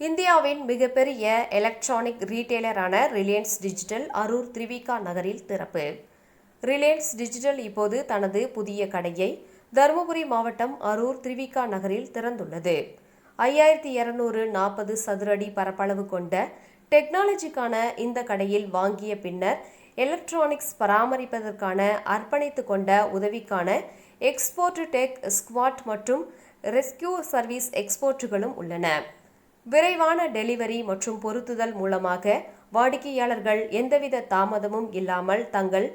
இந்தியாவின் மிகப்பெரிய எலக்ட்ரானிக் ரீட்டைலரான ரிலையன்ஸ் டிஜிட்டல் அரூர் திரிவிகா நகரில் திறப்பு. ரிலையன்ஸ் டிஜிட்டல் இப்போது தனது புதிய கடையை தருமபுரி மாவட்டம் அரூர் திரிவிகா நகரில் திறந்துள்ளது. ஐயாயிரத்தி இருநூறு நாற்பது சதுரடி பரப்பளவு கொண்ட டெக்னாலஜிக்கான இந்த கடையில் வாங்கிய பின்னர் எலக்ட்ரானிக்ஸ் பராமரிப்பதற்கான அர்ப்பணித்து கொண்ட உதவிக்கான எக்ஸ்போர்ட் டெக் ஸ்குவாட் மற்றும் ரெஸ்கியூ சர்வீஸ் எக்ஸ்போர்ட்டுகளும் உள்ளன. விரைவான டெலிவரி மற்றும் பொருத்துதல் மூலமாக வாடிக்கையாளர்கள் எந்தவித தாமதமும் இல்லாமல் தங்கள்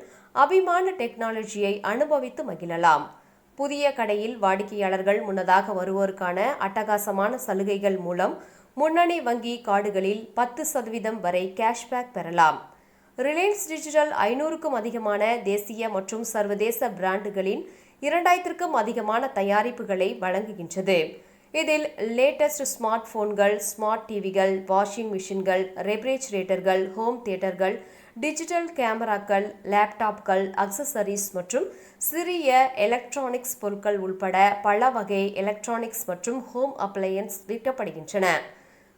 அபிமான டெக்னாலஜியை அனுபவித்து மகிழலாம். புதிய கடையில் வாடிக்கையாளர்கள் முன்னதாக வருவோருக்கான அட்டகாசமான சலுகைகள் மூலம் முன்னணி வங்கி கார்டுகளில் பத்து சதவீதம் வரை கேஷ்பேக் பெறலாம். ரிலையன்ஸ் டிஜிட்டல் ஐநூறுக்கும் அதிகமான தேசிய மற்றும் சர்வதேச பிராண்டுகளின் இரண்டாயிரத்திற்கும் அதிகமான தயாரிப்புகளை வழங்குகின்றது. இதில் லேட்டஸ்ட் ஸ்மார்ட் போன்கள் ஸ்மார்ட் டிவிகள் வாஷிங் மிஷின்கள் ரெஃப்ரிஜரேட்டர்கள் ஹோம் தியேட்டர்கள் டிஜிட்டல் கேமராக்கள் லேப்டாப்கள் அக்சசரிஸ் மற்றும் சிறிய எலக்ட்ரானிக்ஸ் பொருட்கள் உள்பட பல வகை எலக்ட்ரானிக்ஸ் மற்றும் ஹோம் அப்ளையன்ஸ் விற்கப்படுகின்றன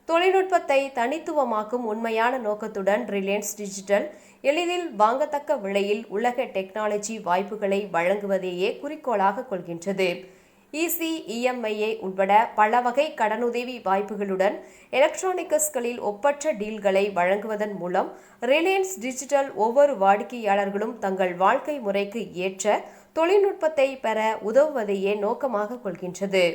தொழில்நுட்பத்தை தனித்துவமாக்கும் உண்மையான நோக்கத்துடன் ரிலையன்ஸ் டிஜிட்டல் எளிதில் வாங்கத்தக்க விலையில் உலக டெக்னாலஜி வாய்ப்புகளை வழங்குவதையே குறிக்கோளாக கொள்கின்றது. இசி இஎம்ஐஏ உட்பட பல வகை கடனுதவி வாய்ப்புகளுடன் எலக்ட்ரானிக்ஸ்களில் ஒப்பற்ற டீல்களை வழங்குவதன் மூலம் ரிலையன்ஸ் டிஜிட்டல் ஒவ்வொரு வாடிக்கையாளர்களும் தங்கள் வாழ்க்கை முறைக்கு ஏற்ற தொழில்நுட்பத்தை பெற உதவுவதையே நோக்கமாக கொள்கின்றது.